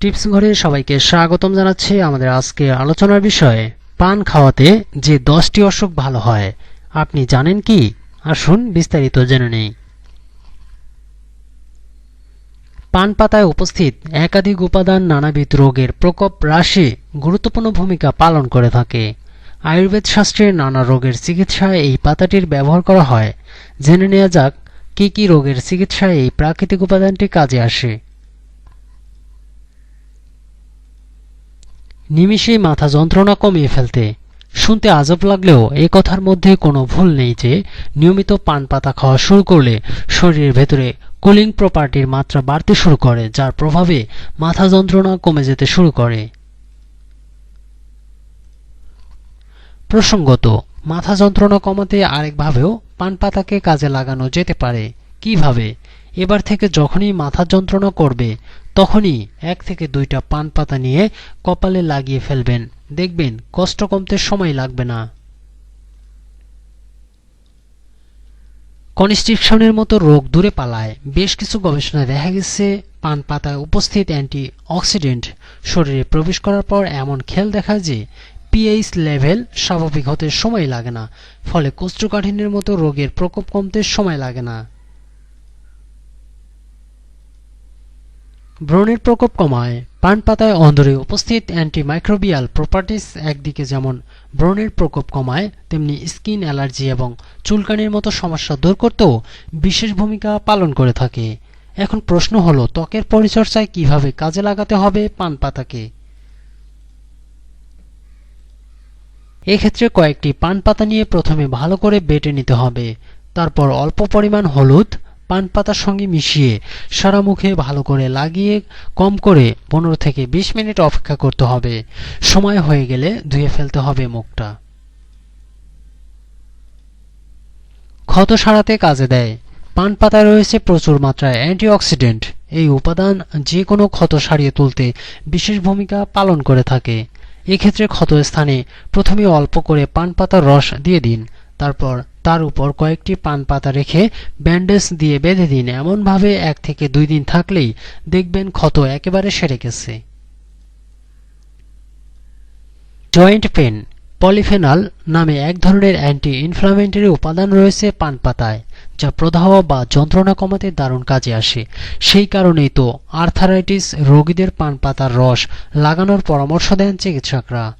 Tips ঘরে সবাইকে স্বাগতম জানাচ্ছি আমাদের আজকে আলোচনার বিষয়ে। পান খাওয়াতে যে দশটি অসুখ ভালো হয়, আপনি জানেন কি? আসুন বিস্তারিত জেনে নেই। পান পাতায় উপস্থিত একাধিক উপাদান নানাবিধ রোগের প্রকোপ হ্রাসে গুরুত্বপূর্ণ ভূমিকা পালন করে থাকে। আয়ুর্বেদ শাস্ত্রে নানা রোগের চিকিৎসায় এই পাতাটির ব্যবহার করা হয়। জেনে নেওয়া যাক, কি কি রোগের চিকিৎসায় এই প্রাকৃতিক উপাদানটি কাজে আসে। নিমিষেই মাথা যন্ত্রণা কমিয়ে ফেলতে। শুনতে আজব লাগলেও এ কথার মধ্যে কোনো ভুল নেই যে, নিয়মিত পান পাতা খাওয়া শুরু করলে শরীরের ভেতরে কুলিং প্রপার্টির মাত্রা বাড়তে শুরু করে, যার প্রভাবে মাথা যন্ত্রণা কমে যেতে শুরু করে। প্রসঙ্গত, মাথা যন্ত্রণা কমাতে আরেকভাবেও পান পাতাকে কাজে লাগানো যেতে পারে। কীভাবে? এবার থেকে যখনই মাথা যন্ত্রণা করবে তখনই এক থেকে দুইটা পান পাতা নিয়ে কপালে লাগিয়ে ফেলবেন। দেখবেন কষ্ট কমতে সময় লাগবে না। কনস্টিপশনের মতো রোগ দূরে পালায়। বেশ কিছু গবেষণায় দেখা গেছে, পান পাতায় উপস্থিত অ্যান্টি অক্সিডেন্ট শরীরে প্রবেশ করার পর এমন খেল দেখা যে পিএইচ লেভেল স্বাভাবিক হতে সময় লাগে না, ফলে কোষ্ঠকাঠিন্যের মতো রোগের প্রকোপ কমতে সময় লাগে না। ব্রণের প্রকোপ কমায়। পান পাতায় অন্দরে উপস্থিত অ্যান্টিমাইক্রোবিয়াল প্রপার্টিস একদিকে যেমন ব্রণের প্রকোপ কমায়, তেমনি স্কিন অ্যালার্জি এবং চুলকানির মতো সমস্যা দূর করতেও বিশেষ ভূমিকা পালন করে থাকে। এখন প্রশ্ন হলো, ত্বকের পরিচর্যায় কীভাবে কাজে লাগাতে হবে পান পাতাকে? এক্ষেত্রে কয়েকটি পান পাতা নিয়ে প্রথমে ভালো করে বেটে নিতে হবে। তারপর অল্প পরিমাণ হলুদ পান পাতার সঙ্গে মিশিয়ে সারা মুখে ভালো করে লাগিয়ে কম করে পনেরো থেকে বিশ মিনিট অপেক্ষা করতে হবে। সময় হয়ে গেলে ধুয়ে ফেলতে হবে মুখটা। ক্ষত সারাতে কাজে দেয়। পান পাতায় রয়েছে প্রচুর মাত্রায় অ্যান্টিঅক্সিডেন্ট। এই উপাদান যে কোনো ক্ষত সারিয়ে তুলতে বিশেষ ভূমিকা পালন করে থাকে। এক্ষেত্রে ক্ষত স্থানে প্রথমে অল্প করে পান পাতার রস দিয়ে দিন, তারপর তার উপর কয়েকটি পান পাতা রেখে ব্যান্ডেজ দিয়ে বেঁধে দিন। এমনভাবে এক থেকে দুই দিন থাকলেই দেখবেন ক্ষত একেবারে সেরে গেছে। জয়েন্ট পেন, পলিফেনাল নামে এক ধরনের অ্যান্টি ইনফ্লামেটরি উপাদান রয়েছে পান পাতায়, যা প্রদাহ বা যন্ত্রণা কমাতে দারুণ কাজে আসে। সেই কারণেই তো আর্থারাইটিস রোগীদের পান পাতার রস লাগানোর পরামর্শ দেন চিকিৎসকরা।